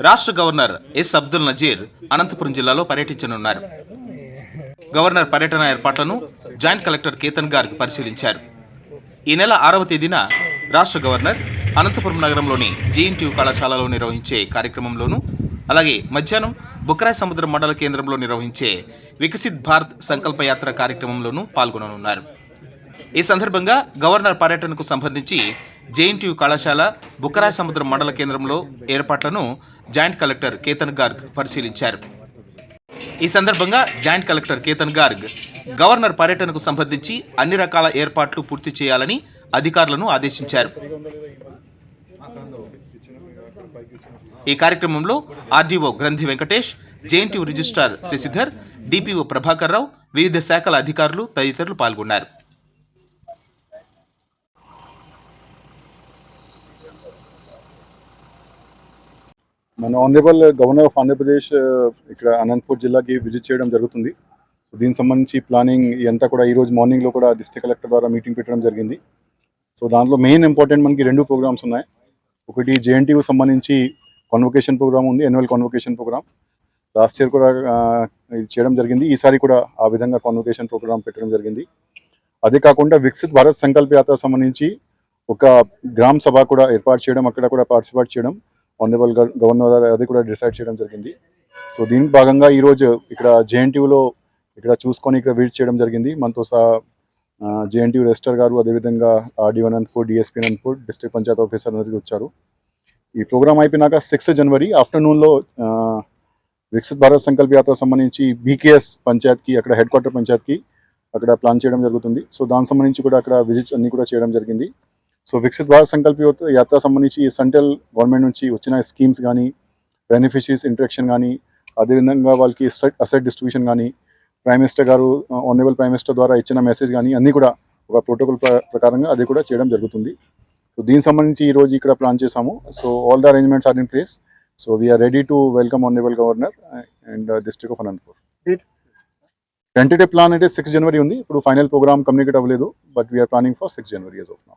రాష్ట్ర governor S Abdul Nazeer Anantapuram జిల్లాలో పర్యటించనున్నారు. గవర్నర్ పర్యటన ఏర్పాట్లను జాయింట్ కలెక్టర్ కేతన్ గార్గ్ పరిశీలించారు. ఈ నెల ఆరవ తేదీన రాష్ట్ర గవర్నర్ అనంతపురం నగరంలోని జేఎన్టీయూ కళాశాలలో నిర్వహించే కార్యక్రమంలోనూ అలాగే మధ్యాహ్నం బుక్రాయ్ సముద్రం మండల కేంద్రంలో నిర్వహించే వికసిత్ భారత్ సంకల్పయాత్ర కార్యక్రమంలోనూ పాల్గొననున్నారు. ఈ సందర్భంగా గవర్నర్ పర్యటనకు సంబంధించి జేఎన్టీయు కళాశాల బుక్కరాయ సముద్రం మండల కేంద్రంలో ఏర్పాట్లను జాయింట్ కలెక్టర్ కేతన్ గార్గ్ పరిశీలించారు. ఈ సందర్భంగా joint collector Ketan Garg governor పర్యటనకు సంబంధించి అన్ని రకాల ఏర్పాట్లు పూర్తి చేయాలని అధికారులను ఆదేశించారు. ఈ కార్యక్రమంలో RDO Granthi Venkatesh JNTU registrar Sashidhar DPO Prabhakar Rao వివిధ శాఖల అధికారులు తదితరులు పాల్గొన్నారు. మన ఆనరబుల్ గవర్నర్ ఆఫ్ ఆంధ్రప్రదేశ్ ఇక్కడ అనంతపూర్ జిల్లాకి విజిట్ చేయడం జరుగుతుంది. సో దీనికి సంబంధించి ప్లానింగ్ ఇదంతా కూడా ఈరోజు మార్నింగ్లో కూడా డిస్ట్రిక్ట్ కలెక్టర్ ద్వారా మీటింగ్ పెట్టడం జరిగింది. సో దాంట్లో మెయిన్ ఇంపార్టెంట్ మనకి రెండు ప్రోగ్రామ్స్ ఉన్నాయి. ఒకటి జేఎన్టీయూ సంబంధించి కాన్వకేషన్ ప్రోగ్రామ్ ఉంది annual convocation program last year కూడా uh, ఇది చేయడం జరిగింది. ఈసారి కూడా ఆ విధంగా కాన్వకేషన్ ప్రోగ్రామ్ పెట్టడం జరిగింది. అదే కాకుండా వికసిత్ భారత్ సంకల్ప యాత్ర సంబంధించి ఒక గ్రామ సభ కూడా ఏర్పాటు చేయడం అక్కడ కూడా పార్టిసిపేట్ చేయడం. ఆనరబుల్ గవర్నర్ గారు అది కూడా డిసైడ్ చేయడం జరిగింది. సో దీనికి భాగంగా ఈరోజు ఇక్కడ జేఎన్టీయూలో ఇక్కడ చూసుకొని ఇక్కడ విజిట్ చేయడం జరిగింది. మనతో సహా జేఎన్టీయూ రెజిస్టర్ గారు అదేవిధంగా RDO Anantapur DSP Anantapur district panchayat officer అందరికీ వచ్చారు. ఈ ప్రోగ్రామ్ అయిపోయినాక సిక్స్త్ జనవరి ఆఫ్టర్నూన్లో వికసిత్ భారత్ సంకల్ప యాత్ర సంబంధించి బీకేఎస్ పంచాయత్కి అక్కడ హెడ్ క్వార్టర్ పంచాయత్కి అక్కడ ప్లాన్ చేయడం జరుగుతుంది. సో దానికి సంబంధించి కూడా అక్కడ విజిట్స్ అన్నీ కూడా చేయడం జరిగింది. సో వికసిత్ భారత్ సంకల్ప యాత్ర- యాత్ర సంబంధించి సెంట్రల్ గవర్నమెంట్ నుంచి వచ్చిన స్కీమ్స్ కానీ బెనిఫిషరీస్ ఇంట్రక్షన్ కానీ అదేవిధంగా వాళ్ళకి అసెట్ డిస్ట్రిబ్యూషన్ కానీ ప్రైమ్ మినిస్టర్ గారు ఆనరబుల్ ప్రైమ్ మినిస్టర్ ద్వారా ఇచ్చిన మెసేజ్ కానీ అన్నీ కూడా ఒక ప్రోటోకాల్ ప్రకారంగా అది కూడా చేయడం జరుగుతుంది. సో దీనికి సంబంధించి ఈ రోజు ఇక్కడ ప్లాన్ చేసాము so all the arrangements are in place so we are ready to welcome honourable governor and district of Anantapur tentative plan అయితే సిక్స్ జనవరి ఉంది. ఇప్పుడు ఫైనల్ ప్రోగ్రామ్ కమ్యూనికేట్ అవ్వలేదు but we are planning for six January as of now